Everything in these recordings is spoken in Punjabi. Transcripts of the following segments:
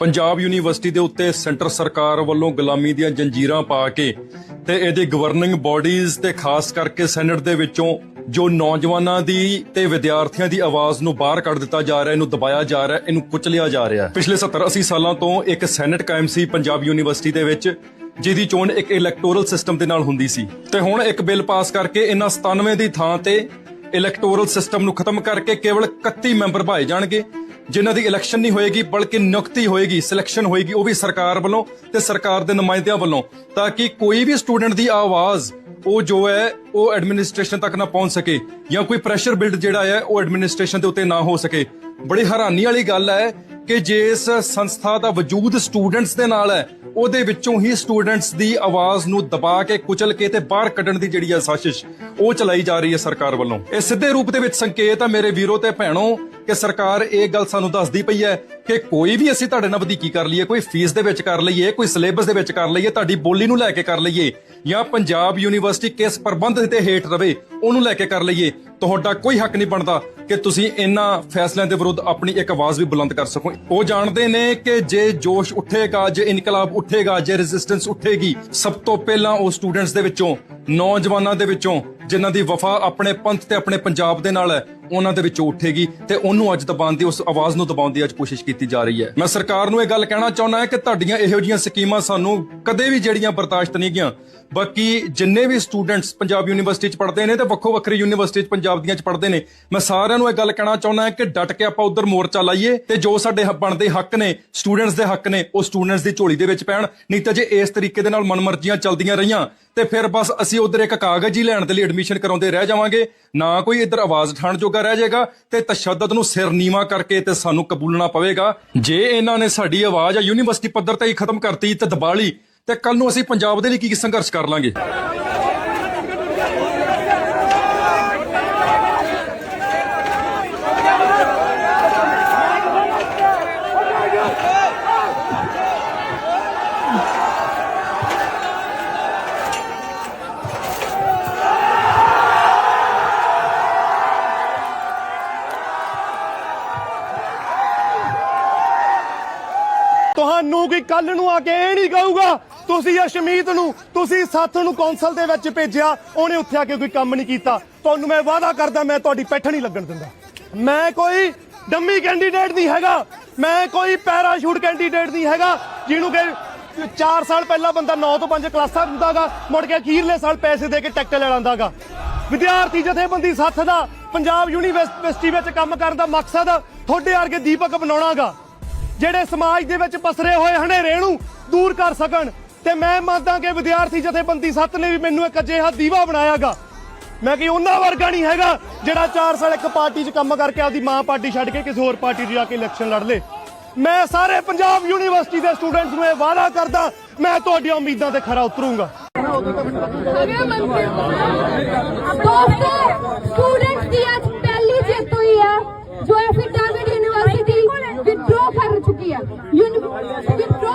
ਪੰਜਾਬ ਯੂਨੀਵਰਸਿਟੀ ਦੇ ਉੱਤੇ ਸੈਂਟਰ ਸਰਕਾਰ ਵੱਲੋਂ ਗੁਲਾਮੀ ਦੀਆਂ ਜੰਜੀਰਾਂ ਪਾ ਕੇ ਤੇ ਇਹਦੇ ਗਵਰਨਿੰਗ ਬਾਡੀਜ਼ ਤੇ ਖਾਸ ਕਰਕੇ ਸੈਨੇਟ ਦੇ ਵਿੱਚੋਂ ਜੋ ਨੌਜਵਾਨਾਂ ਦੀ ਤੇ ਵਿਦਿਆਰਥੀਆਂ ਦੀ ਆਵਾਜ਼ ਨੂੰ ਬਾਹਰ ਕੱਢ ਦਿੱਤਾ ਜਾ ਰਿਹਾ, ਇਹਨੂੰ ਦਬਾਇਆ ਜਾ ਰਿਹਾ, ਇਹਨੂੰ ਕੁਚਲਿਆ ਜਾ ਰਿਹਾ ਪਿਛਲੇ 70 80 ਸਾਲਾਂ ਤੋਂ ਇੱਕ ਸੈਨੇਟ ਕਾਇਮ ਸੀ ਪੰਜਾਬ ਯੂਨੀਵਰਸਿਟੀ ਦੇ ਵਿੱਚ, ਜਿਹਦੀ ਚੋਣ ਇੱਕ ਇਲੈਕਟੋਰਲ ਸਿਸਟਮ ਦੇ ਨਾਲ ਹੁੰਦੀ ਸੀ। ਤੇ ਹੁਣ ਇੱਕ ਬਿੱਲ ਪਾਸ ਕਰਕੇ ਇਹਨਾਂ 97 ਦੀ ਥਾਂ ਤੇ ਇਲੈਕਟੋਰਲ ਸਿਸਟਮ ਨੂੰ ਖਤਮ ਕਰਕੇ ਕੇਵਲ 31 ਮੈਂਬਰ ਭਾਏ ਜਾਣਗੇ। ਜਿਨ੍ਹਾਂ ਦੀ ਇਲੈਕਸ਼ਨ ਨਹੀਂ ਹੋਏਗੀ, ਬਲਕਿ ਨਿਯੁਕਤੀ ਹੋਏਗੀ ਸਿਲੈਕਸ਼ਨ ਹੋਏਗੀ, ਉਹ ਵੀ ਸਰਕਾਰ ਵੱਲੋਂ ਤੇ ਸਰਕਾਰ ਦੇ ਨੁਮਾਇੰਦਿਆਂ ਵੱਲੋਂ, ਤਾਂ ਕਿ ਕੋਈ ਵੀ ਸਟੂਡੈਂਟ ਦੀ ਆਵਾਜ਼, ਉਹ ਜੋ ਹੈ, ਉਹ ਐਡਮਿਨਿਸਟ੍ਰੇਸ਼ਨ ਤੱਕ ਨਾ ਪਹੁੰਚ ਸਕੇ ਜਾਂ ਕੋਈ ਪ੍ਰੈਸ਼ਰ ਬਿਲਡ ਜਿਹੜਾ ਹੈ, ਉਹ ਐਡਮਿਨਿਸਟ੍ਰੇਸ਼ਨ ਦੇ ਉੱਤੇ ਨਾ ਹੋ ਸਕੇ। ਬੜੀ ਹੈਰਾਨੀ ਵਾਲੀ ਗੱਲ ਹੈ ਕਿ ਜਿਸ ਸੰਸਥਾ ਦਾ ਵਜੂਦ ਸਟੂਡੈਂਟਸ ਦੇ ਨਾਲ ਹੈ, ਉਹਦੇ ਵਿੱਚੋਂ ਹੀ ਸਟੂਡੈਂਟਸ ਦੀ ਆਵਾਜ਼ ਨੂੰ ਦਬਾ ਕੇ, ਕੁਚਲ ਕੇ ਤੇ ਬਾਹਰ ਕੱਢਣ ਦੀ ਜਿਹੜੀ ਹੈ ਸਾਜ਼ਿਸ਼, ਉਹ ਚਲਾਈ ਜਾ ਰਹੀ ਹੈ ਸਰਕਾਰ ਵੱਲੋਂ। ਇਹ ਸਿੱਧੇ ਰੂਪ ਦੇ ਵਿੱਚ ਸੰਕੇਤ ਹੈ ਮੇਰੇ ਵੀਰੋ ਤੇ ਭੈਣੋ, ਕਿ ਸਰਕਾਰ ਇਹ ਗੱਲ ਸਾਨੂੰ ਦੱਸਦੀ ਪਈ ਹੈ ਕਿ ਕੋਈ ਵੀ ਅਸੀਂ ਤੁਹਾਡੇ ਨਾਲ ਵਧੀਕੀ ਕਰ ਲਈਏ, ਕੋਈ ਫੀਸ ਦੇ ਵਿੱਚ ਕਰ ਲਈਏ, ਕੋਈ ਸਿਲੇਬਸ ਦੇ ਵਿੱਚ ਕਰ ਲਈਏ, ਤੁਹਾਡੀ ਬੋਲੀ ਨੂੰ ਲੈ ਕੇ ਕਰ ਲਈਏ, ਜਾਂ ਪੰਜਾਬ ਯੂਨੀਵਰਸਿਟੀ ਕਿਸ ਪ੍ਰਬੰਧ ਤੇ ਹੇਠ ਰਵੇ, ਉਹਨੂੰ ਲੈ ਕੇ ਕਰ ਲਈਏ, ਤੁਹਾਡਾ ਕੋਈ ਹੱਕ ਨਹੀਂ ਬਣਦਾ। ਕਿ ਤੁਸੀਂ ਇਹਨਾਂ ਫੈਸਲਿਆਂ ਦੇ ਵਿਰੁੱਧ ਆਪਣੀ ਇੱਕ ਆਵਾਜ਼ ਵੀ ਬੁਲੰਦ ਕਰ ਸਕੋ। ਉਹ ਜਾਣਦੇ ਨੇ ਕਿ ਜੇ ਜੋਸ਼ ਉੱਠੇਗਾ, ਜੇ ਇਨਕਲਾਬ ਉੱਠੇਗਾ, ਜੇ ਰੈਜ਼ਿਸਟੈਂਸ ਉੱਠੇਗੀ, ਸਭ ਤੋਂ ਪਹਿਲਾਂ ਉਹ ਸਟੂਡੈਂਟਸ ਦੇ ਵਿੱਚੋਂ, ਨੌਜਵਾਨਾਂ ਦੇ ਵਿੱਚੋਂ, ਜਿਨ੍ਹਾਂ ਦੀ ਵਫਾ ਆਪਣੇ ਪੰਥ ਤੇ ਆਪਣੇ ਪੰਜਾਬ ਦੇ ਨਾਲ ਹੈ, ਉਹਨਾਂ ਦੇ ਵਿੱਚੋਂ ਉੱਠੇਗੀ ਤੇ ਉਹਨੂੰ ਅੱਜ ਦਬਾਉਣ ਦੀ, ਉਸ ਆਵਾਜ਼ ਨੂੰ ਦਬਾਉਣ ਦੀ ਅੱਜ ਕੋਸ਼ਿਸ਼ ਕੀਤੀ ਜਾ ਰਹੀ ਹੈ। ਮੈਂ ਸਰਕਾਰ ਨੂੰ ਇਹ ਗੱਲ ਕਹਿਣਾ ਚਾਹੁੰਦਾ ਹਾਂ ਕਿ ਤੁਹਾਡੀਆਂ ਇਹੋ ਜਿਹੀਆਂ ਸਕੀਮਾਂ ਸਾਨੂੰ ਕਦੇ ਵੀ ਜਿਹੜੀਆਂ ਬਰਦਾਸ਼ਤ ਨਹੀਂ ਗਈਆਂ, ਬਾਕੀ ਜਿੰਨੇ ਵੀ ਸਟੂਡੈਂਟਸ ਪੰਜਾਬ ਯੂਨੀਵਰਸਿਟੀ ਚ ਪੜ੍ਹਦੇ ਨੇ ਤੇ ਵੱਖੋ ਵੱਖਰੀ ਯੂਨੀਵਰਸਿਟੀ ਚ ਪੰਜਾਬ ਦੀਆਂ ਚ ਪੜ੍ਹਦੇ ਨੇ, ਮੈਂ ਸਾਰੇ ਸਾਰਿਆਂ ਨੂੰ ਇਹ ਗੱਲ ਕਹਿਣਾ ਚਾਹੁੰਦਾ ਹਾਂ ਕਿ ਡਟ ਕੇ ਆਪਾਂ ਉਧਰ ਮੋਰਚਾ ਲਾਈਏ ਤੇ ਜੋ ਸਾਡੇ ਬਣਦੇ ਹੱਕ ਨੇ ਸਟੂਡੈਂਟਸ ਦੇ ਹੱਕ ਨੇ, ਉਹ ਸਟੂਡੈਂਟਸ ਦੀ ਝੋਲੀ ਦੇ ਵਿੱਚ ਪੈਣ। ਨਹੀਂ ਤਾਂ ਜੇ ਇਸ ਤਰੀਕੇ ਦੇ ਨਾਲ ਮਨਮਰਜ਼ੀਆਂ ਚੱਲਦੀਆਂ ਰਹੀਆਂ, ਤੇ ਫਿਰ ਬਸ ਅਸੀਂ ਉਧਰ ਇੱਕ ਕਾਗਜ਼ ਹੀ ਲੈਣ ਦੇ ਲਈ ਐਡਮਿਸ਼ਨ ਕਰਾਉਂਦੇ ਰਹਿ ਜਾਵਾਂਗੇ। ਨਾ ਕੋਈ ਇੱਧਰ ਆਵਾਜ਼ ਉਠਾਉਣ ਜੋਗਾ ਰਹਿ ਜਾਏਗਾ ਤੇ ਤਸ਼ੱਦਦ ਨੂੰ ਸਿਰ ਨੀਵਾ ਕਰਕੇ ਤੇ ਸਾਨੂੰ ਕਬੂਲਣਾ ਪਵੇਗਾ। ਜੇ ਇਹਨਾਂ ਨੇ ਸਾਡੀ ਆਵਾਜ਼ ਆ, ਯੂਨੀਵਰਸਿਟੀ ਪੱਧਰ ਤੇ ਹੀ ਖਤਮ ਕਰਤੀ ਤੇ ਦਬਾ ਤੇ ਕੱਲ ਨੂੰ ਅਸੀਂ ਪੰਜਾਬ ਦੇ ਲਈ ਕੀ ਸੰਘਰਸ਼ ਕਰ ਲਾਂਗੇ? ਤੁਹਾਨੂੰ ਕੀ ਕੱਲ ਨੂੰ ਆ ਕੇ ਇਹ ਨਹੀਂ ਕਹੂਗਾ, ਤੁਸੀਂ ਅਸ਼ਮੀਤ ਨੂੰ, ਤੁਸੀਂ ਸਾਥ ਨੂੰ ਕੌਂਸਲ ਦੇ ਵਿੱਚ ਭੇਜਿਆ, ਉਹਨੇ ਉੱਥੇ ਆ ਕੇ ਕੋਈ ਕੰਮ ਨਹੀਂ ਕੀਤਾ। ਤੁਹਾਨੂੰ ਮੈਂ ਵਾਅਦਾ ਕਰਦਾ, ਮੈਂ ਤੁਹਾਡੀ ਪੈਠ ਨਹੀਂ ਲੱਗਣ ਦਿੰਦਾ। ਮੈਂ ਕੋਈ ਡੰਮੀ ਕੈਂਡੀਡੇਟ ਨਹੀਂ ਹੈਗਾ, ਮੈਂ ਕੋਈ ਪੈਰਾਸ਼ੂਟ ਕੈਂਡੀਡੇਟ ਨਹੀਂ ਹੈਗਾ, ਜਿਹਨੂੰ ਕਿ 4 ਸਾਲ ਪਹਿਲਾਂ ਬੰਦਾ 9 ਤੋਂ 5 ਕਲਾਸਾਂ ਦਿੰਦਾਗਾ, ਮੁੜ ਕੇ ਅਖੀਰਲੇ ਸਾਲ ਪੈਸੇ ਦੇ ਕੇ ਟਿਕਟ ਲੈ ਲੈਂਦਾਗਾ। ਵਿਦਿਆਰਥੀ ਜਥੇਬੰਦੀ ਸੱਥ ਦਾ, ਪੰਜਾਬ ਯੂਨੀਵਰਸਿਟੀ ਵਿੱਚ ਕੰਮ ਕਰਨ ਦਾ ਮਕਸਦ ਤੁਹਾਡੇ ਵਰਗੇ ਦੀਪਕ ਬਣਾਉਣਾਗਾ। ਜਿਹੜੇ ਸਮਾਜ ਦੇ ਵਿੱਚ ਪਸਰੇ ਹੋਏ ਹਨੇਰੇ ਨੂੰ ਦੂਰ ਕਰ ਸਕਣ। ਤੇ ਮੈਂ ਮੰਨਦਾ ਕਿ ਵਿਦਿਆਰਥੀ ਜਥੇਬੰਦੀ ਸੱਤ ਨੇ ਵੀ ਮੈਨੂੰ ਇੱਕ ਅਜਿਹਾ ਦੀਵਾ ਬਣਾਇਆਗਾ। ਮੈਂ ਕਿ ਉਹਨਾਂ ਵਰਗਾ ਨਹੀਂ ਹੈਗਾ ਜਿਹੜਾ 4 ਸਾਲ ਇੱਕ ਪਾਰਟੀ 'ਚ ਕੰਮ ਕਰਕੇ ਆਪਦੀ ਮਾਂ ਪਾਰਟੀ ਛੱਡ ਕੇ ਕਿਸੇ ਹੋਰ ਪਾਰਟੀ 'ਚ ਜਾ ਕੇ ਇਲੈਕਸ਼ਨ ਲੜ ਲੇ। ਮੈਂ ਸਾਰੇ ਪੰਜਾਬ ਯੂਨੀਵਰਸਿਟੀ ਦੇ ਸਟੂਡੈਂਟਸ ਨੂੰ ਇਹ ਵਾਅਦਾ ਕਰਦਾ, ਮੈਂ ਤੁਹਾਡੀਆਂ ਉਮੀਦਾਂ ਤੇ ਖਰਾ ਉਤਰੂੰਗਾ। ਦੋਸਤੋ ਸਟੂਡੈਂਟਸ ਦੀ ਅੱਜ ਪਹਿਲੀ ਜਿੱਤ ਹੋਈ ਹੈ ਜੋ ਐਫੀਡੇਵਿਟ ਚੁੱਕੀ ਹੈ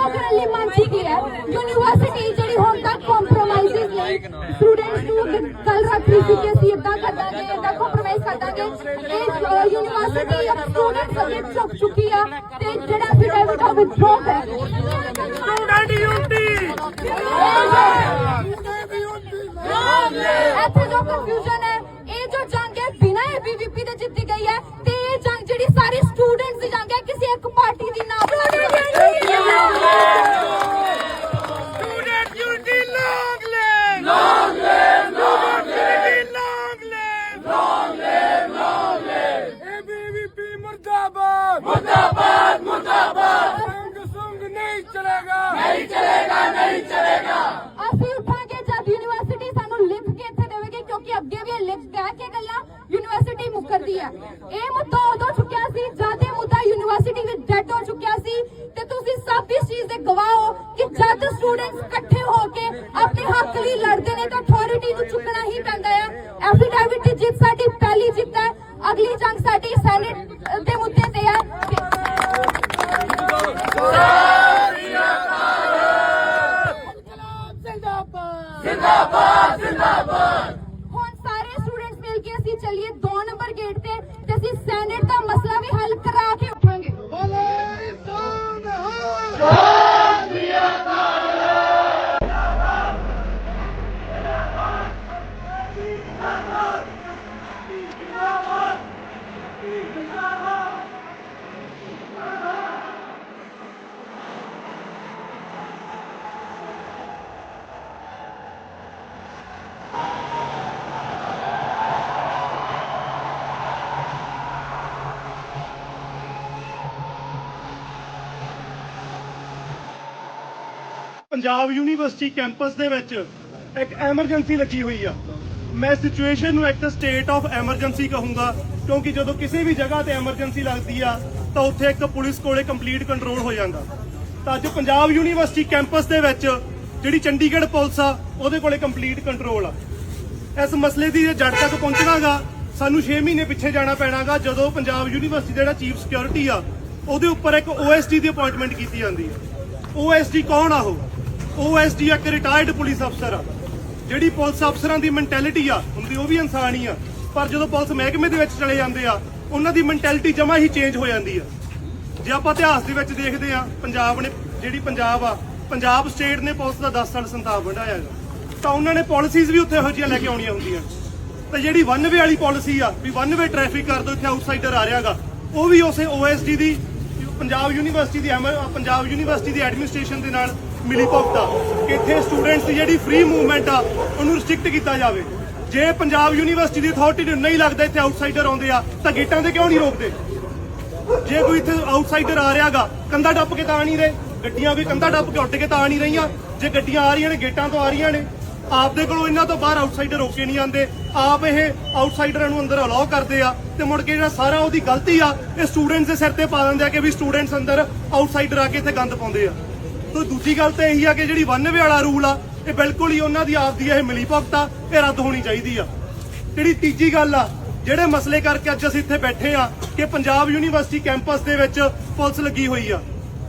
ਕਰਨ ਲਈ ਮੰਨ ਚੁੱਕੀ ਹੈ ਯੂਨੀਵਰਸਿਟੀ ਜਿਹੜੀ ਹੁਣ ਤੱਕ ਕੰਪਰੋਮਾਈਜ਼ਸ ਲਈ ਸਟੂਡੈਂਟਸ ਨੂੰ ਕੱਲ ਰਹੀ ਸੀ ਕਿ ਅਸੀਂ ਇਦਾਂ ਕਰ ਦਾਂਗੇ ਇਦਾਂ ਕੰਪਰੋਮਾਈਜ਼ ਕਰ ਦਾਂਗੇ ਇਹ ਯੂਨੀਵਰਸਿਟੀ ਅਬ ਸਟੂਡੈਂਟਸ ਅੱਗੇ ਝੁਕ ਚੁੱਕੀ ਹੈ ਤੇ ਜਿਹੜਾ ਐਫੀਡੇਵਿਟ ਉਹ ਵਿਡਰੋ ਹੈ। ਸਟੂਡੈਂਟ ਇੱਥੇ ਜੋ ਕੰਫਿਊਜ਼ਨ ਹੈ ਇਹ ਜੋ ਜੰਗ ਹੈ ਬਿਨਾਂ ਏਬੀਵੀਪੀ ਦੇ ਜਿੱਤੀ ਗਈ ਹੈ ਪਾਰਟੀ ਦੀ ਨਾ ਜਦ ਸਟੂਡੈਂਟਸ ਇਕੱਠੇ ਹੋ ਕੇ ਆਪਣੇ ਹੱਕ ਲਈ ਲੜਦੇ ਨੇ ਤਾਂ ਅਥਾਰਟੀ ਨੂੰ ਚੁੱਕਣਾ ਹੀ ਪੈਂਦਾ ਹੈ ਐਫੀਡੇਵਿਟ ਦੀ ਜਿੱਤ ਸਾਡੀ ਪਹਿਲੀ ਜਿੱਤ ਹੈ। ਅਗਲੀ ਜੰਗ ਸਾਡੀ ਸੈਨੇਟ ਦੇ ਮੁੱਦੇ ਤੇ ਹੈ ਹੁਣ ਸਾਰੇ ਪੰਜਾਬ ਯੂਨੀਵਰਸਿਟੀ ਕੈਂਪਸ ਦੇ ਵਿੱਚ ਇੱਕ ਐਮਰਜੈਂਸੀ ਲੱਗੀ ਹੋਈ ਆ। ਮੈਂ ਸਿਚੁਏਸ਼ਨ ਨੂੰ ਇੱਕ ਸਟੇਟ ਆਫ ਐਮਰਜੈਂਸੀ ਕਹੂੰਗਾ, ਕਿਉਂਕਿ ਜਦੋਂ ਕਿਸੇ ਵੀ ਜਗ੍ਹਾ ਤੇ ਐਮਰਜੈਂਸੀ ਲੱਗਦੀ ਆ, ਤਾਂ ਉੱਥੇ ਇੱਕ ਪੁਲਿਸ ਕੋਲੇ ਕੰਪਲੀਟ ਕੰਟਰੋਲ ਹੋ ਜਾਂਦਾ। ਤਾਂ ਅੱਜ ਪੰਜਾਬ ਯੂਨੀਵਰਸਿਟੀ ਕੈਂਪਸ ਦੇ ਵਿੱਚ ਜਿਹੜੀ ਚੰਡੀਗੜ੍ਹ ਪੁਲਿਸ ਆ, ਉਹਦੇ ਕੋਲੇ ਕੰਪਲੀਟ ਕੰਟਰੋਲ ਆ। ਇਸ ਮਸਲੇ ਦੀ ਜੜ ਤੱਕ ਪਹੁੰਚਣਾਗਾ, ਸਾਨੂੰ 6 ਮਹੀਨੇ ਪਿੱਛੇ ਜਾਣਾ ਪੈਣਾਗਾ, ਜਦੋਂ ਪੰਜਾਬ ਯੂਨੀਵਰਸਿਟੀ ਦਾ ਜਿਹੜਾ ਚੀਫ ਸਿਕਿਉਰਿਟੀ ਆ, ਉਹਦੇ ਉੱਪਰ ਇੱਕ OSD ਦੀ ਅਪਾਇੰਟਮੈਂਟ ਕੀਤੀ ਜਾਂਦੀ ਹੈ OSD ਕੌਣ ਆ ਉਹ? OSD ਇੱਕ ਰਿਟਾਇਰਡ ਪੁਲਿਸ ਅਫਸਰ ਆ। ਜਿਹੜੀ ਪੁਲਿਸ ਅਫਸਰਾਂ ਦੀ ਮੈਂਟੈਲਿਟੀ ਆ, ਹੁੰਦੀ ਉਹ ਵੀ ਇਨਸਾਨ ਹੀ ਆ। ਪਰ ਜਦੋਂ ਪੁਲਿਸ ਮਹਿਕਮੇ ਦੇ ਵਿੱਚ ਚਲੇ ਜਾਂਦੇ ਆ, ਉਹਨਾਂ ਦੀ ਮੈਂਟੈਲਿਟੀ ਜਮਾ ਹੀ ਚੇਂਜ ਹੋ ਜਾਂਦੀ ਆ। ਜੇ ਆਪਾਂ ਇਤਿਹਾਸ ਦੇ ਵਿੱਚ ਦੇਖਦੇ ਆ, ਪੰਜਾਬ ਨੇ, ਜਿਹੜੀ ਪੰਜਾਬ ਆ, ਪੰਜਾਬ ਸਟੇਟ ਨੇ ਪੁਲਿਸ ਦਾ 10 ਸਾਲ ਸੰਤਾਪ ਵੰਡਾਇਆ ਤਾਂ ਉਹਨਾਂ ਨੇ ਪਾਲਿਸੀਜ਼ ਵੀ ਉੱਥੇ ਇਹੋ ਜਿਹੀਆਂ ਲੈ ਕੇ ਆਉਣੀਆਂ ਹੁੰਦੀਆਂ। ਤਾਂ ਜਿਹੜੀ ਵਨ ਵੇ ਵਾਲੀ ਪਾਲਿਸੀ ਆ, ਵੀ ਵਨ ਵੇ ਟ੍ਰੈਫਿਕ ਕਰ ਦੋ ਇੱਥੇ ਆਊਟਸਾਈਡਰ ਆ ਰਿਹਾਗਾ ਉਹ ਵੀ ਉਸੇ OSD ਦੀ, ਪੰਜਾਬ ਯੂਨੀਵਰਸਿਟੀ ਦੀ ਐਮ- ਪੰਜਾਬ ਯੂਨੀਵਰਸਿਟੀ ਦੀ ਐਡਮਿਨਿਸਟ੍ਰੇਸ਼ਨ ਦੇ ਨਾਲ ਮਿਲੀ ਭੁਗਤ ਆ, ਕਿ ਇੱਥੇ ਸਟੂਡੈਂਟਸ ਦੀ ਜਿਹੜੀ ਫ੍ਰੀ ਮੂਵਮੈਂਟ ਆ, ਉਹਨੂੰ ਰਿਸਟ੍ਰਿਕਟ ਕੀਤਾ ਜਾਵੇ। ਜੇ ਪੰਜਾਬ ਯੂਨੀਵਰਸਿਟੀ ਦੀ ਅਥਾਰਟੀ ਨੂੰ ਨਹੀਂ ਲੱਗਦਾ ਇੱਥੇ ਆਊਟਸਾਈਡਰ ਆਉਂਦੇ ਆ, ਤਾਂ ਗੇਟਾਂ ਤੇ ਕਿਉਂ ਨਹੀਂ ਰੋਕਦੇ? ਜੇ ਕੋਈ ਇੱਥੇ ਆਊਟਸਾਈਡਰ ਆ ਰਿਹਾਗਾ ਕੰਧਾ ਟੱਪ ਕੇ ਤਾਂ ਆ ਨਹੀਂ ਰਹੇ, ਗੱਡੀਆਂ ਵੀ ਕੰਧਾ ਟੱਪ ਕੇ ਉੱਡ ਕੇ ਤਾਂ ਆ ਨਹੀਂ ਰਹੀਆਂ। ਜੇ ਗੱਡੀਆਂ ਆ ਰਹੀਆਂ ਨੇ, ਗੇਟਾਂ ਤੋਂ ਆ ਰਹੀਆਂ ਨੇ, ਆਪਦੇ ਕੋਲੋਂ ਇਹਨਾਂ ਤੋਂ ਬਾਹਰ ਆਊਟਸਾਈਡਰ ਰੋਕੇ ਨਹੀਂ ਆਉਂਦੇ। ਆਪ ਇਹ ਆਊਟਸਾਈਡਰਾਂ ਨੂੰ ਅੰਦਰ ਅਲਾਉ ਕਰਦੇ ਆ, ਤੇ ਮੁੜ ਕੇ ਜਿਹੜਾ ਸਾਰਾ ਉਹਦੀ ਗਲਤੀ ਆ, ਇਹ ਸਟੂਡੈਂਟਸ ਦੇ ਸਿਰ ਤੇ ਪਾ ਦਿੰਦੇ ਆ ਕਿ ਵੀ ਸਟੂਡੈਂਟਸ ਅੰਦਰ ਆਊਟਸਾਈਡਰ ਆ ਕੇ ਇੱਥੇ ਗੰਦ ਪਾਉਂਦੇ ਆ। ਤੋ ਦੂਜੀ ਗੱਲ ਤਾਂ ਇਹੀ ਆ ਕਿ ਜਿਹੜੀ ਵਨ ਵੇ ਵਾਲਾ ਰੂਲ ਆ, ਇਹ ਬਿਲਕੁਲ ਹੀ ਉਹਨਾਂ ਦੀ ਆਪਦੀ ਇਹ ਮਿਲੀ ਭਗਤ ਆ, ਇਹ ਰੱਦ ਹੋਣੀ ਚਾਹੀਦੀ ਆ। ਜਿਹੜੀ ਤੀਜੀ ਗੱਲ ਆ, ਜਿਹੜੇ ਮਸਲੇ ਕਰਕੇ ਅੱਜ ਅਸੀਂ ਇੱਥੇ ਬੈਠੇ ਆ ਕਿ ਪੰਜਾਬ ਯੂਨੀਵਰਸਿਟੀ ਕੈਂਪਸ ਦੇ ਵਿੱਚ ਪੁਲਿਸ ਲੱਗੀ ਹੋਈ ਆ।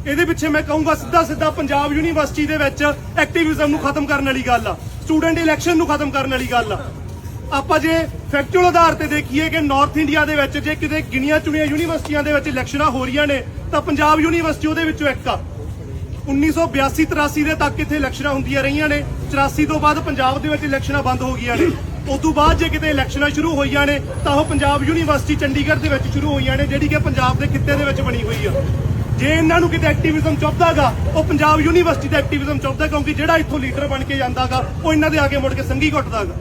ਇਹਦੇ ਪਿੱਛੇ ਮੈਂ ਕਹੂੰਗਾ ਸਿੱਧਾ ਸਿੱਧਾ ਪੰਜਾਬ ਯੂਨੀਵਰਸਿਟੀ ਦੇ ਵਿੱਚ ਐਕਟਿਵਿਜ਼ਮ ਨੂੰ ਖਤਮ ਕਰਨ ਵਾਲੀ ਗੱਲ ਆ, ਸਟੂਡੈਂਟ ਇਲੈਕਸ਼ਨ ਨੂੰ ਖਤਮ ਕਰਨ ਵਾਲੀ ਗੱਲ ਆ। ਆਪਾਂ ਜੇ ਫੈਕਚੁਅਲ ਆਧਾਰ ਤੇ ਦੇਖੀਏ ਕਿ ਨਾਰਥ ਇੰਡੀਆ ਦੇ ਵਿੱਚ ਜੇ ਕਿਤੇ ਗਿਣੀਆਂ ਚੁਣੀਆਂ ਯੂਨੀਵਰਸਿਟੀਆਂ ਦੇ ਵਿੱਚ ਇਲੈਕਸ਼ਨਾਂ ਹੋ ਰਹੀਆਂ ਨੇ, ਤਾਂ ਪੰਜਾਬ ਯੂਨੀਵਰਸਿਟੀ ਉਹਦੇ ਵਿੱਚੋਂ ਇੱਕ ਆ। 1982 83 ਦੇ ਤੱਕ ਇੱਥੇ ਇਲੈਕਸ਼ਨਾਂ ਹੁੰਦੀਆਂ ਰਹੀਆਂ ਨੇ। 84 ਤੋਂ ਬਾਅਦ ਪੰਜਾਬ ਦੇ ਵਿੱਚ ਇਲੈਕਸ਼ਨਾਂ ਬੰਦ ਹੋ ਗਈਆਂ ਨੇ। ਉਸ ਤੋਂ ਬਾਅਦ ਜੇ ਕਿਤੇ ਇਲੈਕਸ਼ਨਾਂ ਸ਼ੁਰੂ ਹੋਈਆਂ ਨੇ, ਤਾਂ ਉਹ ਪੰਜਾਬ ਯੂਨੀਵਰਸਿਟੀ ਚੰਡੀਗੜ੍ਹ ਦੇ ਵਿੱਚ ਸ਼ੁਰੂ ਹੋਈਆਂ ਨੇ, ਜਿਹੜੀ ਕਿ ਪੰਜਾਬ ਦੇ ਖਿੱਤੇ ਦੇ ਵਿੱਚ ਬਣੀ ਹੋਈ ਆ। ਜੇ ਇਹਨਾਂ ਨੂੰ ਕਿਤੇ ਐਕਟਿਵਿਜ਼ਮ ਚੁੱਪਦਾਗਾ ਉਹ ਪੰਜਾਬ ਯੂਨੀਵਰਸਿਟੀ ਦਾ ਐਕਟੀਵਿਜ਼ਮ ਚੁੱਪਦਾ ਕਿਉਂਕਿ ਜਿਹੜਾ ਇੱਥੋਂ ਲੀਡਰ ਬਣ ਕੇ ਜਾਂਦਾਗਾ, ਉਹ ਇਹਨਾਂ ਦੇ ਆ ਕੇ ਮੁੜ ਕੇ ਸੰਗੀ ਘੁੱਟਦਾਗਾ।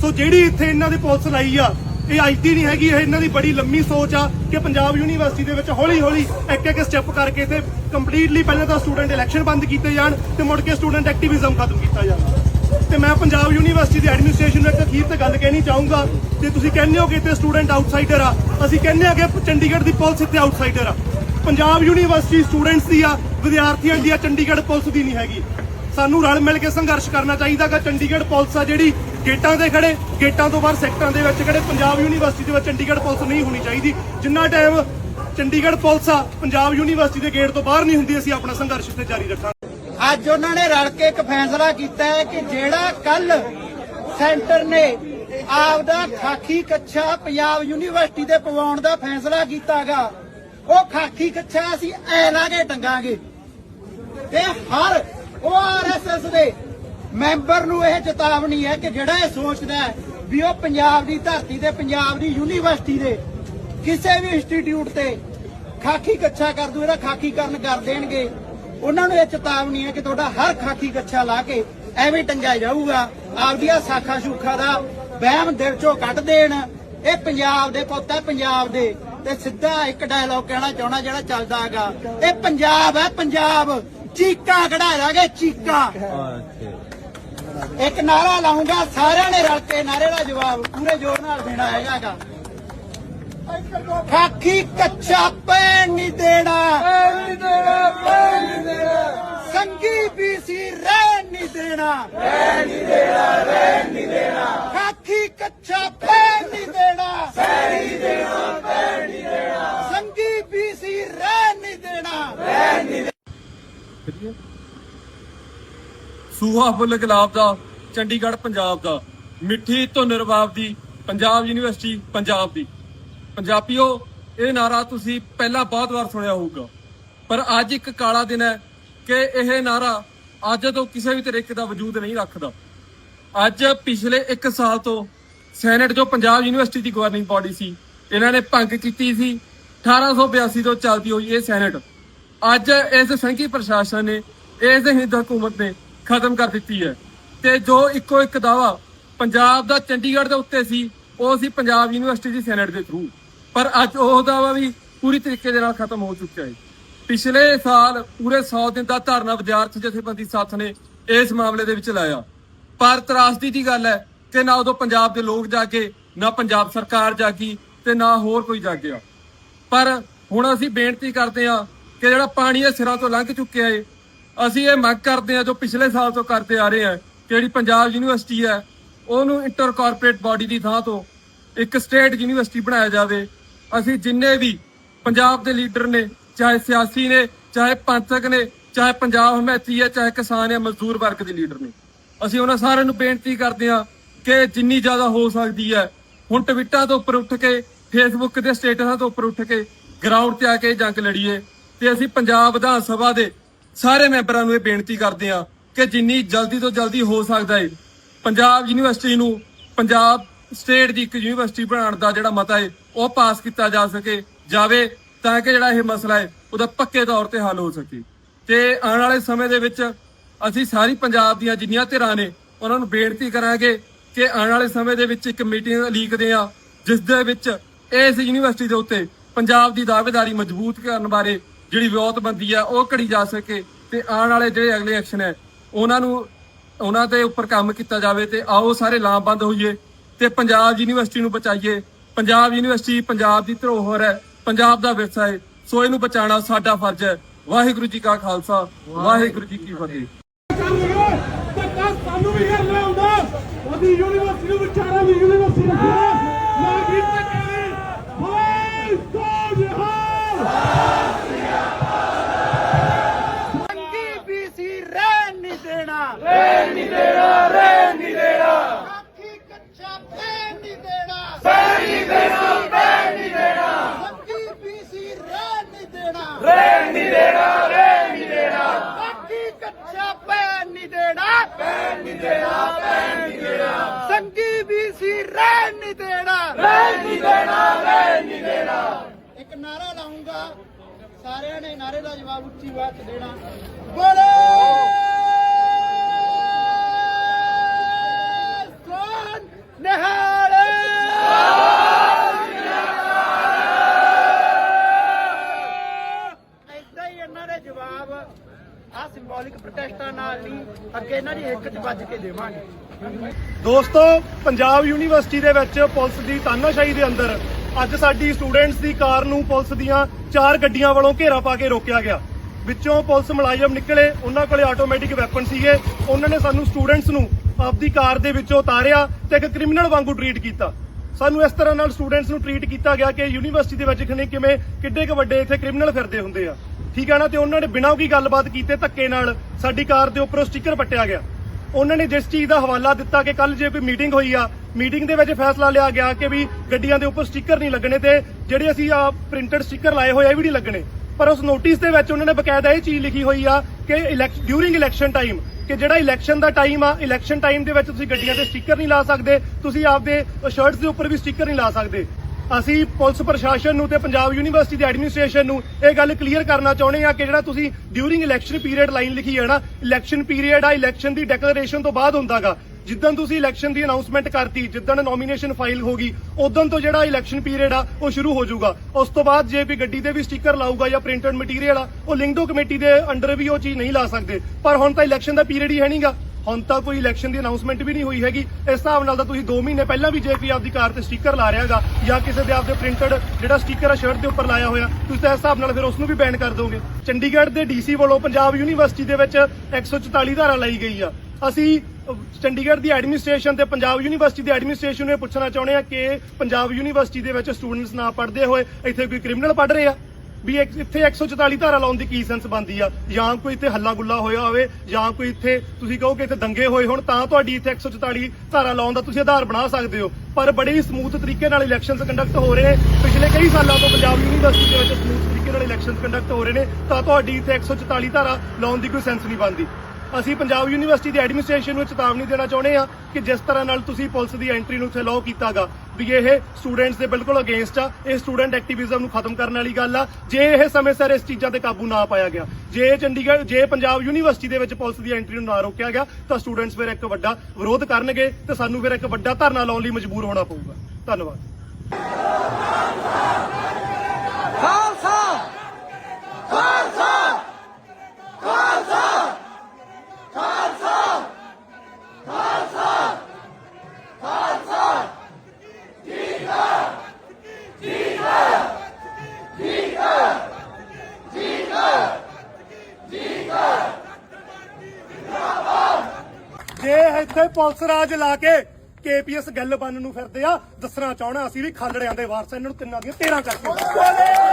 ਸੋ ਜਿਹੜੀ ਇੱਥੇ ਇਹਨਾਂ ਦੀ ਪੁਲਿਸ ਲਾਈ ਆ ਇਹ ਅੱਜ ਦੀ ਨਹੀਂ ਹੈਗੀ, ਇਹ ਇਹਨਾਂ ਦੀ ਬੜੀ ਲੰਮੀ ਸੋਚ ਆ ਕਿ ਪੰਜਾਬ ਯੂਨੀਵਰਸਿਟੀ ਦੇ ਵਿੱਚ ਹੌਲੀ ਹੌਲੀ ਇੱਕ ਇੱਕ ਸਟੈਪ ਕਰਕੇ ਤੇ ਕੰਪਲੀਟਲੀ ਪਹਿਲਾਂ ਤਾਂ ਸਟੂਡੈਂਟ ਇਲੈਕਸ਼ਨ ਬੰਦ ਕੀਤੇ ਜਾਣ ਤੇ ਮੁੜ ਕੇ ਸਟੂਡੈਂਟ ਐਕਟਿਵਿਜ਼ਮ ਖਤਮ ਕੀਤਾ ਜਾਵੇ। ਤੇ ਮੈਂ ਪੰਜਾਬ ਯੂਨੀਵਰਸਿਟੀ ਦੀ ਐਡਮਿਨਿਸਟ੍ਰੇਸ਼ਨ ਨੂੰ ਇੱਕ ਅਖੀਰ ਤੇ ਗੱਲ ਕਹਿਣੀ ਚਾਹੂੰਗਾ ਤੇ ਤੁਸੀਂ ਕਹਿੰਦੇ ਹੋ ਕਿ ਇੱਥੇ ਸਟੂਡੈਂਟ ਆਊਟਸਾਈਡਰ ਆ, ਅਸੀਂ ਕਹਿੰਦੇ ਆ ਕਿ ਚੰਡੀਗੜ੍ਹ ਦੀ ਪੁਲਿਸ ਇੱਥੇ ਆਊਟਸਾਈਡਰ ਆ। ਪੰਜਾਬ ਯੂਨੀਵਰਸਿਟੀ ਸਟੂਡੈਂਟਸ ਦੀ ਆ, ਵਿਦਿਆਰਥੀਆਂ ਦੀ ਆ, ਚੰਡੀਗੜ੍ਹ ਪੁਲਿਸ ਦੀ ਨਹੀਂ ਹੈਗੀ। ਸਾਨੂੰ ਰਲ ਮਿਲ ਕੇ ਸੰਘਰਸ਼ ਕਰਨਾ ਚਾਹੀਦਾ ਕਿ ਚੰਡੀਗੜ੍ਹ ਪੁਲਿਸ ਆ ਜਿਹੜੀ ਗੇਟਾਂ ਤੇ ਖੜੇ, ਗੇਟਾਂ ਤੋਂ ਬਾਹਰ ਸੈਕਟਰਾਂ ਦੇ ਵਿੱਚ ਖੜੇ। ਪੰਜਾਬ ਯੂਨੀਵਰਸਿਟੀ ਦੇ ਵਿੱਚ ਚੰਡੀਗੜ੍ਹ ਪੁਲਿਸ ਨਹੀਂ ਹੋਣੀ ਚਾਹੀਦੀ। ਜਿੰਨਾ ਟਾਈਮ ਚੰਡੀਗੜ੍ਹ ਪੁਲਿਸ ਆ, ਪੰਜਾਬ ਯੂਨੀਵਰਸਿਟੀ ਦੇ ਗੇਟ ਤੋਂ ਬਾਹਰ ਨਹੀਂ ਹੁੰਦੀ, ਅਸੀਂ ਆਪਣਾ ਸੰਘਰਸ਼ ਇੱਥੇ ਜਾਰੀ ਰੱਖਾਂਗੇ। ਅੱਜ ਉਹਨਾਂ ਨੇ ਰਲ ਕੇ ਇੱਕ ਫੈਸਲਾ ਕੀਤਾ ਹੈ ਕਿ ਜਿਹੜਾ ਕੱਲ ਸੈਂਟਰ ਨੇ ਆਪਦਾ ਖਾਕੀ ਕੱਛਾ ਪੰਜਾਬ ਯੂਨੀਵਰਸਿਟੀ ਦੇ ਪਵਾਉਣ ਦਾ ਫੈਸਲਾ ਕੀਤਾਗਾ, ਉਹ ਖਾਕੀ ਕੱਛਾ ਅਸੀਂ ਐ ਲਾ ਕੇ ਟੰਗਾਂਗੇ। ਤੇ ਹਰ ਉਹ ਆਰਐਸਐਸ ਦੇ ਮੈਂਬਰ ਨੂੰ ਇਹ ਚੇਤਾਵਨੀ ਹੈ ਕਿ ਜਿਹੜਾ ਇਹ ਸੋਚਦਾ ਹੈ ਵੀ ਉਹ ਪੰਜਾਬ ਦੀ ਧਰਤੀ ਤੇ, ਪੰਜਾਬ ਦੀ ਯੂਨੀਵਰਸਿਟੀ ਦੇ ਕਿਸੇ ਵੀ ਇੰਸਟੀਚਿਊਟ ਤੇ ਖਾਕੀ ਕੱਛਾ ਕਰ ਦੂ, ਇਹਦਾ ਖਾਕੀਕਰਨ ਕਰ ਦੇਣਗੇ। ਉਹਨਾਂ ਨੂੰ ਇਹ ਚੇਤਾਵਨੀ ਹੈ ਕਿ ਤੁਹਾਡਾ ਹਰ ਖਾਕੀ ਕੱਛਾ ਲਾ ਕੇ ਐਵੇਂ ਟੰਗਿਆ ਜਾਊਗਾ। ਆਪਦੀਆਂ ਸਾਖਾ ਸੁਖਾ ਦਾ ਵਹਿਮ ਦਿਲ ਚੋਂ ਕੱਢ ਦੇਣ। ਇਹ ਪੰਜਾਬ ਦੇ ਪੁੱਤ ਹੈ, ਪੰਜਾਬ ਦੇ। ਤੇ ਸਿੱਧਾ ਇੱਕ ਡਾਇਲੌਗ ਕਹਿਣਾ ਚਾਹਣਾ ਜਿਹੜਾ ਚੱਲਦਾ ਹੈਗਾ। ਇਹ ਪੰਜਾਬ ਹੈ, ਪੰਜਾਬ। ਚੀਕਾ ਕਢਾਇਆ ਗਿਆ ਚੀਕਾ। ਇੱਕ ਨਾਰਾ ਲਾਉਂਗਾ, ਸਾਰਿਆਂ ਨੇ ਰਲ ਕੇ ਨਾਰੇ ਦਾ ਜਵਾਬ ਪੂਰੇ ਜ਼ੋਰ ਨਾਲ ਦੇਣਾ ਹੈਗਾਗਾ। ਖਾਕੀ ਕੱਚਾ ਪੈਣ ਨਹੀਂ ਦੇਣਾ। ਨਹੀਂ ਦੇਣਾ ਪੈਣ ਨਹੀਂ ਦੇਣਾ ਸੰਗੀ ਬੀਸੀ ਰਹਿਣ ਰਹਿਣ ਨਹੀਂ ਦੇਣਾ ਰਹਿਣ ਨਹੀਂ ਦੇਣਾ ਖਾਕੀ ਕੱਚਾ ਪੈਣ ਨਹੀਂ ਦੇਣਾ ਪੈਣ ਨਹੀਂ ਦੇਣਾ ਪੈਣ ਨਹੀਂ ਦੇਣਾ ਸੰਗੀ ਬੀਸੀ ਰਹਿਣ ਨਹੀਂ ਦੇਣਾ ਸੂਹਾ ਫੁੱਲ ਗੁਲਾਬ ਦਾ, ਚੰਡੀਗੜ੍ਹ ਪੰਜਾਬ ਦਾ। ਮਿੱਠੀ ਧੁਨ ਰਬਾਬ ਦੀ, ਪੰਜਾਬ ਯੂਨੀਵਰਸਿਟੀ ਪੰਜਾਬ ਦੀ। ਪੰਜਾਬੀਓ, ਇਹ ਨਾਰਾ ਤੁਸੀਂ ਪਹਿਲਾਂ ਬਹੁਤ ਵਾਰ ਸੁਣਿਆ ਹੋਊਗਾ। ਪਰ ਅੱਜ ਇੱਕ ਕਾਲਾ ਦਿਨ ਹੈ ਕਿ ਇਹ ਨਾਰਾ ਅੱਜ ਤੋਂ ਕਿਸੇ ਵੀ ਤਰੀਕੇ ਦਾ ਵਜੂਦ ਨਹੀਂ ਰੱਖਦਾ। ਅੱਜ ਪਿਛਲੇ 1 ਸਾਲ ਤੋਂ ਸੈਨੇਟ ਜੋ ਪੰਜਾਬ ਯੂਨੀਵਰਸਿਟੀ ਦੀ ਗਵਰਨਿੰਗ ਬਾਡੀ ਸੀ, ਇਹਨਾਂ ਨੇ ਭੰਗ ਕੀਤੀ ਸੀ। 1882 ਤੋਂ ਚੱਲਦੀ ਹੋਈ ਇਹ ਸੈਨੇਟ। ਅੱਜ ਇਸ ਸੰਘੀ ਪ੍ਰਸ਼ਾਸਨ ਨੇ, ਇਸ ਹਿੰਦ ਹਕੂਮਤ ਨੇ ਖਤਮ ਕਰ ਦਿੱਤੀ ਹੈ। ਤੇ ਜੋ ਇੱਕੋ ਇੱਕ ਦਾਵਾ ਪੰਜਾਬ ਦਾ ਚੰਡੀਗੜ੍ਹ ਦੇ ਉੱਤੇ ਸੀ, ਉਹ ਸੀ ਪੰਜਾਬ ਯੂਨੀਵਰਸਿਟੀ ਦੀ ਸੈਨੇਟ ਦੇ ਥਰੂ ਪਰ ਅੱਜ ਉਹ ਦਾਵਾ ਵੀ ਪੂਰੀ ਤਰੀਕੇ ਦੇ ਨਾਲ ਖਤਮ ਹੋ ਚੁੱਕਿਆ ਹੈ। ਪਿਛਲੇ ਸਾਲ ਪੂਰੇ 100 ਦਿਨ ਦਾ ਧਰਨਾ ਵਿਦਿਆਰਥੀ ਜਥੇਬੰਦੀ ਸਾਥ ਨੇ ਇਸ ਮਾਮਲੇ ਦੇ ਵਿੱਚ ਲਾਇਆ। ਪਰ ਤਰਾਸਦੀ ਦੀ ਗੱਲ ਹੈ ਕਿ ਨਾ ਉਦੋਂ ਪੰਜਾਬ ਦੇ ਲੋਕ ਜਾਗੇ, ਨਾ ਪੰਜਾਬ ਸਰਕਾਰ ਜਾਗੀ ਤੇ ਨਾ ਹੋਰ ਕੋਈ ਜਾਗਿਆ। ਪਰ ਹੁਣ ਅਸੀਂ ਬੇਨਤੀ ਕਰਦੇ ਹਾਂ ਕਿ ਜਿਹੜਾ ਪਾਣੀ ਇਹ ਸਿਰਾਂ ਤੋਂ ਲੰਘ ਚੁੱਕਿਆ ਏ ਅਸੀਂ ਇਹ ਮੰਗ ਕਰਦੇ ਹਾਂ, ਜੋ ਪਿਛਲੇ ਸਾਲ ਤੋਂ ਕਰਦੇ ਆ ਰਹੇ ਹਾਂ ਜਿਹੜੀ ਪੰਜਾਬ ਯੂਨੀਵਰਸਿਟੀ ਹੈ, ਉਹਨੂੰ ਇੰਟਰ ਕਾਰਪੋਰੇਟ ਬਾਡੀ ਦੀ ਥਾਂ ਤੋਂ ਇੱਕ ਸਟੇਟ ਯੂਨੀਵਰਸਿਟੀ ਬਣਾਇਆ ਜਾਵੇ। ਅਸੀਂ ਜਿੰਨੇ ਵੀ ਪੰਜਾਬ ਦੇ ਲੀਡਰ ਨੇ, ਚਾਹੇ ਸਿਆਸੀ ਨੇ, ਚਾਹੇ ਪੰਥਕ ਨੇ, ਚਾਹੇ ਪੰਜਾਬ ਹਮੈਤੀ ਹੈ, ਚਾਹੇ ਕਿਸਾਨ ਹੈ ਮਜ਼ਦੂਰ ਵਰਗ ਦੇ ਲੀਡਰ ਨੇ। ਅਸੀਂ ਉਹਨਾਂ ਸਾਰਿਆਂ ਨੂੰ ਬੇਨਤੀ ਕਰਦੇ ਹਾਂ ਕਿ ਜਿੰਨੀ ਜ਼ਿਆਦਾ ਹੋ ਸਕਦੀ ਹੈ, ਹੁਣ ਟਵਿੱਟਾਂ ਤੋਂ ਉੱਪਰ ਉੱਠ ਕੇ ਫੇਸਬੁੱਕ ਦੇ ਸਟੇਟਸਾਂ ਤੋਂ ਉੱਪਰ ਉੱਠ ਕੇ ਗਰਾਊਂਡ ਤੇ ਆ ਕੇ ਇਹ ਜੰਗ ਲੜੀਏ ਤੇ ਅਸੀਂ ਪੰਜਾਬ ਵਿਧਾਨ ਸਭਾ ਦੇ ਸਾਰੇ ਮੈਂਬਰਾਂ ਨੂੰ ਇਹ ਬੇਨਤੀ ਕਰਦੇ ਹਾਂ ਕਿ ਜਿੰਨੀ ਜਲਦੀ ਤੋਂ ਜਲਦੀ ਹੋ ਸਕਦਾ ਹੈ ਪੰਜਾਬ ਯੂਨੀਵਰਸਿਟੀ ਨੂੰ ਪੰਜਾਬ ਸਟੇਟ ਦੀ ਇੱਕ ਯੂਨੀਵਰਸਿਟੀ ਬਣਾਉਣ ਦਾ ਜਿਹੜਾ ਮਤਾ ਹੈ ਉਹ ਪਾਸ ਕੀਤਾ ਜਾ ਸਕੇ, ਜਾਵੇ ਤਾਂ ਕਿ ਜਿਹੜਾ ਇਹ ਮਸਲਾ ਹੈ ਉਹਦਾ ਪੱਕੇ ਤੌਰ ਤੇ ਹੱਲ ਹੋ ਸਕੇ। ਤੇ ਆਉਣ ਵਾਲੇ ਸਮੇਂ ਦੇ ਵਿੱਚ ਅਸੀਂ ਸਾਰੀ ਪੰਜਾਬ ਦੀਆਂ ਜਿੰਨੀਆਂ ਧਿਰਾਂ ਨੇ, ਉਹਨਾਂ ਨੂੰ ਬੇਨਤੀ ਕਰਾਂਗੇ ਕਿ ਆਉਣ ਵਾਲੇ ਸਮੇਂ ਦੇ ਵਿੱਚ ਇੱਕ ਮੀਟਿੰਗ ਲੀਕਦੇ ਆ ਜਿਸ ਦੇ ਵਿੱਚ ਇਸ ਯੂਨੀਵਰਸਿਟੀ ਦੇ ਉੱਤੇ ਪੰਜਾਬ ਦੀ ਦਾਅਵੇਦਾਰੀ ਮਜ਼ਬੂਤ ਕਰਨ ਬਾਰੇ ਜਿਹੜੀ ਵਿਉਂਤਬੰਦੀ ਆ, ਉਹ ਘੜੀ ਜਾ ਸਕੇ ਤੇ ਆਉਣ ਵਾਲੇ ਜਿਹੜੇ ਅਗਲੇ ਐਕਸ਼ਨ ਹੈ, ਉਹਨਾਂ ਨੂੰ, ਉਹਨਾਂ ਦੇ ਉੱਪਰ ਕੰਮ ਕੀਤਾ ਜਾਵੇ ਤੇ ਆਓ ਸਾਰੇ ਲਾਮਬੰਦ ਹੋਈਏ ਤੇ ਪੰਜਾਬ ਯੂਨੀਵਰਸਿਟੀ ਨੂੰ ਬਚਾਈਏ। ਪੰਜਾਬ ਯੂਨੀਵਰਸਿਟੀ ਪੰਜਾਬ ਦੀ ਧਰੋਹਰ ਹੈ, ਪੰਜਾਬ ਦਾ ਵਿਰਸਾ ਹੈ, ਸੋ ਇਹਨੂੰ ਬਚਾਉਣਾ ਸਾਡਾ ਫਰਜ਼ ਹੈ। ਵਾਹਿਗੁਰੂ ਜੀ ਕਾ ਖਾਲਸਾ, ਵਾਹਿਗੁਰੂ ਜੀ ਕੀ ਫਤਿਹ। ਸਾਨੂੰ ਵੀ ਕਰਨਾ ਹੁੰਦਾ ਉਹਦੀ ਯੂਨੀਵਰਸਿਟੀ ਨੂੰ ਵਿਚਾਰਾ ਵੀ ਯੂਨੀਵਰਸਿਟੀ ਰੱਖਣਾ ਨਾ ਵੀ ਧੱਕੇ ਹੋਏ ਸੋ ਜਹਾਨ ਸੰਗੀ ਬੀਸੀ ਰਹਿਣ ਨਹੀਂ ਦੇਣਾ ਰਹਿਣ ਨਹੀਂ ਦੇਣਾ ਰਹਿਣ ਨਹੀਂ ਦੇਣਾ ਆਖੀ ਕੱਚਾ ਪੈਣ ਨਹੀਂ ਦੇਣਾ ਪੈਣ ਨਹੀਂ ਦੇਣਾ ਪੈਣ ਨਹੀਂ ਦੇਣਾ ਸੰਗੀ ਬੀਸੀ ਰਹਿਣ ਨਹੀਂ ਦੇਣਾ ਰਹਿਣ ਨਹੀਂ ਦੇਣਾ ਰਹਿਣ ਨਹੀਂ ਦੇਣਾ ਆਖੀ ਕੱਚਾ ਪੈਣ ਨਹੀਂ ਦੇਣਾ ਪੈਣ ਨਹੀਂ ਦੇਣਾ ਪੈਣ ਨਹੀਂ ਦੇਣਾ ਸੰਗੀ ਬੀਸੀ ਰਹਿਣ ਨਹੀਂ ਦੇਣਾ। ਰਹਿਣ ਨਹੀਂ ਦੇਣਾ ਰਹਿਣ ਨਹੀਂ ਦੇਣਾ। ਇੱਕ ਨਾਰਾ ਲਾਉਂਗਾ ਸਾਰਿਆਂ ਨੇ ਨਾਰੇ ਦਾ ਜਵਾਬ ਉੱਚੀ ਆਵਾਜ਼ 'ਚ ਦੇਣਾ। ਬੋਲੇ! ਜਵਾਬ ਆ ਸਿੰਬੋਲਿਕ ਪ੍ਰੋਟੈਸਟਾਂ ਨਾਲ ਨਹੀਂ ਅੱਗੇ ਇਹਨਾਂ ਦੀ ਹਿੱਕ 'ਚ ਵੱਜ ਕੇ ਦੇਵਾਂਗੇ। ਦੋਸਤੋ, ਪੰਜਾਬ ਯੂਨੀਵਰਸਿਟੀ ਦੇ ਵਿੱਚ ਪੁਲਿਸ ਦੀ ਤਾਨਾਸ਼ਾਹੀ ਦੇ ਅੰਦਰ ਅੱਜ ਸਾਡੀ ਸਟੂਡੈਂਟਸ ਦੀ ਕਾਰ ਨੂੰ ਪੁਲਿਸ ਦੀਆਂ ਚਾਰ ਗੱਡੀਆਂ ਵੱਲੋਂ ਘੇਰਾ ਪਾ ਕੇ ਰੋਕਿਆ ਗਿਆ। ਵਿੱਚੋਂ ਪੁਲਿਸ ਮੁਲਾਜ਼ਮ ਨਿਕਲੇ, ਉਹਨਾਂ ਕੋਲੇ ਆਟੋਮੈਟਿਕ ਵੈਪਨ ਸੀਗੇ। ਉਹਨਾਂ ਨੇ ਸਾਨੂੰ ਸਟੂਡੈਂਟਸ ਨੂੰ ਆਪਦੀ ਕਾਰ ਦੇ ਵਿੱਚੋਂ ਉਤਾਰਿਆ ਤੇ ਇੱਕ ਕ੍ਰਿਮੀਨਲ ਵਾਂਗੂ ਟਰੀਟ ਕੀਤਾ। ਸਾਨੂੰ ਇਸ ਤਰ੍ਹਾਂ ਨਾਲ ਸਟੂਡੈਂਟਸ ਨੂੰ ਟਰੀਟ ਕੀਤਾ ਗਿਆ ਕਿ ਯੂਨੀਵਰਸਿਟੀ ਦੇ ਵਿੱਚ ਖਨੇ ਕਿਵੇਂ, ਕਿੱਡੇ ਕੁ ਵੱਡੇ ਇੱਥੇ ਕ੍ਰਿਮੀਨਲ ਫਿਰਦੇ ਹੁੰਦੇ ਆ। ਠੀਕ ਹੈ ਨਾ? ਤੇ ਉਹਨਾਂ ਨੇ ਬਿਨਾਂ ਕੋਈ ਗੱਲਬਾਤ ਕੀਤੇ ਧੱਕੇ ਨਾਲ ਸਾਡੀ ਕਾਰ ਦੇ ਉੱਪਰੋਂ ਸਟicker ਪੱਟਿਆ ਗਿਆ। ਉਹਨਾਂ ਨੇ ਜਿਸ ਚੀਜ਼ ਦਾ ਹਵਾਲਾ ਦਿੱਤਾ ਕਿ ਕੱਲ ਜੇ ਕੋਈ ਮੀਟਿੰਗ ਹੋਈ ਆ ਮੀਟਿੰਗ ਦੇ ਵਿੱਚ ਫੈਸਲਾ ਲਿਆ ਗਿਆ ਕਿ ਵੀ ਗੱਡੀਆਂ ਦੇ ਉੱਪਰ ਸਟicker ਨਹੀਂ ਲੱਗਣੇ ਤੇ ਜਿਹੜੇ ਅਸੀਂ ਆ ਪ੍ਰਿੰਟਡ ਸਟicker ਲਾਏ ਹੋਏ ਆ, ਇਹ ਵੀ ਨਹੀਂ ਲੱਗਣੇ। ਪਰ ਉਸ ਨੋਟਿਸ ਦੇ ਵਿੱਚ ਉਹਨਾਂ ਨੇ ਬਕਾਇਦਾ ਇਹ ਚੀਜ਼ ਲਿਖੀ ਹੋਈ ਆ ਕਿ ਡਿਊਰਿੰਗ ਇਲੈਕਸ਼ਨ ਟਾਈਮ ਕਿ ਜਿਹੜਾ ਇਲੈਕਸ਼ਨ ਦਾ ਟਾਈਮ ਆ ਇਲੈਕਸ਼ਨ ਟਾਈਮ ਦੇ ਵਿੱਚ ਤੁਸੀਂ ਗੱਡੀਆਂ ਤੇ ਸਟicker ਨਹੀਂ ਲਾ ਸਕਦੇ, ਤੁਸੀਂ ਆਪਦੇ ਸ਼ਰਟਸ ਦੇ ਉੱਪਰ ਵੀ ਸਟicker ਨਹੀਂ ਲਾ ਸਕਦੇ। ਅਸੀਂ ਪੁਲਿਸ ਪ੍ਰਸ਼ਾਸਨ ਨੂੰ ਤੇ ਪੰਜਾਬ ਯੂਨੀਵਰਸਿਟੀ ਦੇ ਐਡਮਿਨਿਸਟ੍ਰੇਸ਼ਨ ਨੂੰ ਇਹ ਗੱਲ ਕਲੀਅਰ ਕਰਨਾ ਚਾਹੁੰਦੇ ਆ ਕਿ ਜਿਹੜਾ ਤੁਸੀਂ ਡਿਊਰਿੰਗ ਇਲੈਕਸ਼ਨ ਪੀਰੀਅਡ ਲਾਈਨ ਲਿਖੀ ਹੈ ਨਾ ਇਲੈਕਸ਼ਨ ਪੀਰੀਅਡ ਆ ਇਲੈਕਸ਼ਨ ਦੀ ਡੈਕਲੇਰੇਸ਼ਨ ਤੋਂ ਬਾਅਦ ਹੁੰਦਾਗਾ। ਜਿੱਦਣ ਤੁਸੀਂ ਇਲੈਕਸ਼ਨ ਦੀ ਅਨਾਉਂਸਮੈਂਟ ਕਰਤੀ, ਜਿੱਦਣ ਨੋਮੀਨੇਸ਼ਨ ਫਾਈਲ ਹੋਗੀ ਉਦੋਂ ਤੋਂ ਜਿਹੜਾ ਇਲੈਕਸ਼ਨ ਪੀਰੀਅਡ ਆ, ਉਹ ਸ਼ੁਰੂ ਹੋ ਜਾਊਗਾ। ਉਸ ਤੋਂ ਬਾਅਦ ਜੇ ਵੀ ਗੱਡੀ ਤੇ ਵੀ ਸਟicker ਲਾਊਗਾ ਜਾਂ ਪ੍ਰਿੰਟਡ ਮਟੀਰੀਅਲ ਆ, ਉਹ ਲਿੰਗਡੋ ਕਮੇਟੀ ਦੇ ਅੰਡਰ ਵੀ ਉਹ ਚੀਜ਼ ਨਹੀਂ ਲਾ ਸਕਦੇ। ਪਰ ਹੁਣ ਤਾਂ ਇਲੈਕਸ਼ਨ ਦਾ ਪੀਰੀਅਡ ਹੀ ਹੈ ਨਹੀਂਗਾ ਹੁਣ ਤਾਂ ਕੋਈ ਇਲੈਕਸ਼ਨ ਦੀ ਅਨਾਉਂਸਮੈਂਟ ਵੀ ਨਹੀਂ ਹੋਈ ਹੈਗੀ। ਇਸ ਹਿਸਾਬ ਨਾਲ ਤਾਂ ਤੁਸੀਂ 2 ਮਹੀਨੇ ਪਹਿਲਾਂ ਵੀ ਜੇ ਕੋਈ ਆਪਦੀ ਕਾਰ ਤੇ ਸਟicker ਲਾ ਰਿਹਾਗਾ ਜਾਂ ਕਿਸੇ ਦੇ ਆਪਦੇ ਪ੍ਰਿੰਟਡ ਜਿਹੜਾ ਸਟicker ਆ ਸ਼ਰਟ ਦੇ ਉੱਪਰ ਲਾਇਆ ਹੋਇਆ, ਤੁਸੀਂ ਤਾਂ ਇਸ ਹਿਸਾਬ ਨਾਲ ਫਿਰ ਉਸ ਨੂੰ ਵੀ ਬੈਨ ਕਰ ਦੋਗੇ। ਚੰਡੀਗੜ੍ਹ ਦੇ ਡੀਸੀ ਵੱਲੋਂ ਪੰਜਾਬ ਯੂਨੀਵਰਸਿਟੀ ਦੇ ਵਿੱਚ 144 ਧਾਰਾ ਲਾਈ ਗਈ ਆ। ਅਸੀਂ ਚੰਡੀਗੜ੍ਹ ਦੀ ਐਡਮਿਨਿਸਟ੍ਰੇਸ਼ਨ ਤੇ ਪੰਜਾਬ ਯੂਨੀਵਰਸਿਟੀ ਦੀ ਐਡਮਿਨਿਸਟ੍ਰੇਸ਼ਨ ਨੂੰ ਇਹ ਪੁੱਛਣਾ ਚਾਹੁੰਦੇ ਆ ਕਿ ਪੰਜਾਬ ਯੂਨੀਵਰਸਿਟੀ ਦੇ ਵਿੱਚ ਸਟੂਡੈਂਟਸ ਨਾ ਪੜ੍ਹਦੇ ਹੋਏ ਇੱਥੇ ਕੋਈ ਕ੍ਰਿਮੀਨਲ ਪੜ੍ਹ ਰਹੇ? ਆ ਵੀ ਇੱਕ- ਇੱਥੇ 144 ਧਾਰਾ ਲਾਉਣ ਦੀ ਕੀ ਸੈਂਸ ਬਣਦੀ ਆ? ਜਾਂ ਕੋਈ ਇੱਥੇ ਹੱਲਾ ਗੁੱਲਾ ਹੋਇਆ ਹੋਵੇ, ਜਾਂ ਕੋਈ ਇੱਥੇ ਤੁਸੀਂ ਕਹੋ ਕਿ ਇੱਥੇ ਦੰਗੇ ਹੋਏ ਹੋਣ, ਤਾਂ ਤੁਹਾਡੀ ਇੱਥੇ 144 ਧਾਰਾ ਲਾਉਣ ਦਾ ਤੁਸੀਂ ਆਧਾਰ ਬਣਾ ਸਕਦੇ ਹੋ। ਪਰ ਬੜੇ ਸਮੂਥ ਤਰੀਕੇ ਨਾਲ ਇਲੈਕਸ਼ਨਸ ਕੰਡਕਟ ਹੋ ਰਹੇ ਨੇ। ਪਿਛਲੇ ਕਈ ਸਾਲਾਂ ਤੋਂ ਪੰਜਾਬ ਯੂਨੀਵਰਸਿਟੀ ਦੇ ਵਿੱਚ ਸਮੂਥ ਤਰੀਕੇ ਨਾਲ ਇਲੈਕਸ਼ਨਸ ਕੰਡਕਟ ਹੋ ਰਹੇ ਨੇ, ਤਾਂ ਤੁਹਾਡੀ ਇੱਥੇ 144 ਧਾਰਾ ਲਾਉਣ ਦੀ ਕੋਈ ਸੈਂਸ ਨਹੀਂ ਬਣਦੀ। ਅਸੀਂ ਪੰਜਾਬ ਯੂਨੀਵਰਸਿਟੀ ਦੀ ਐਡਮਿਨਿਸਟ੍ਰੇਸ਼ਨ ਨੂੰ ਚੇਤਾਵਨੀ ਦੇਣਾ ਚਾਹੁੰਦੇ ਹਾਂ ਕਿ ਜਿਸ ਤਰ੍ਹਾਂ ਨਾਲ ਤੁਸੀਂ ਪੁਲਿਸ ਦੀ ਐਂਟਰੀ ਨੂੰ ਇੱਥੇ ਲਾਅ ਕੀਤਾਗਾ, ਵੀ ਇਹ ਸਟੂਡੈਂਟਸ ਦੇ ਬਿਲਕੁਲ ਅਗੇਂਸਟ ਆ, ਇਹ ਸਟੂਡੈਂਟ ਐਕਟਿਵਿਜ਼ਮ ਨੂੰ ਖਤਮ ਕਰਨ ਵਾਲੀ ਗੱਲ ਆ, ਜੇ ਇਹ ਸਮੇਂ ਸਿਰ ਇਸ ਚੀਜ਼ਾਂ ਤੇ ਕਾਬੂ ਨਾ ਪਾਇਆ ਗਿਆ, ਜੇ ਚੰਡੀਗੜ੍ਹ, ਜੇ ਪੰਜਾਬ ਯੂਨੀਵਰਸਿਟੀ ਦੇ ਵਿੱਚ ਪੁਲਿਸ ਦੀ ਐਂਟਰੀ ਨੂੰ ਨਾ ਰੋਕਿਆ ਗਿਆ, ਤਾਂ ਸਟੂਡੈਂਟਸ ਫਿਰ ਇੱਕ ਵੱਡਾ ਵਿਰੋਧ ਕਰਨਗੇ ਤੇ ਸਾਨੂੰ ਫਿਰ ਇੱਕ ਵੱਡਾ ਧਰਨਾ ਲਾਉਣ ਲਈ ਮਜਬੂਰ ਹੋਣਾ ਪਊਗਾ। ਧੰਨਵਾਦ। ਪੁਲਿਸ ਰਾਜ ਲਾ ਕੇ ਕੇਪੀਐਸ ਗੱਲ ਬੰਨ ਨੂੰ ਫਿਰਦੇ ਆ। ਦੱਸਣਾ ਚਾਹਣਾ ਅਸੀਂ ਵੀ ਖਾਲੜਿਆਂ ਦੇ ਵਾਰਸ ਇਹਨਾਂ ਨੂੰ ਤਿੰਨਾਂ ਦੀਆਂ 13 ਕਰਕੇ।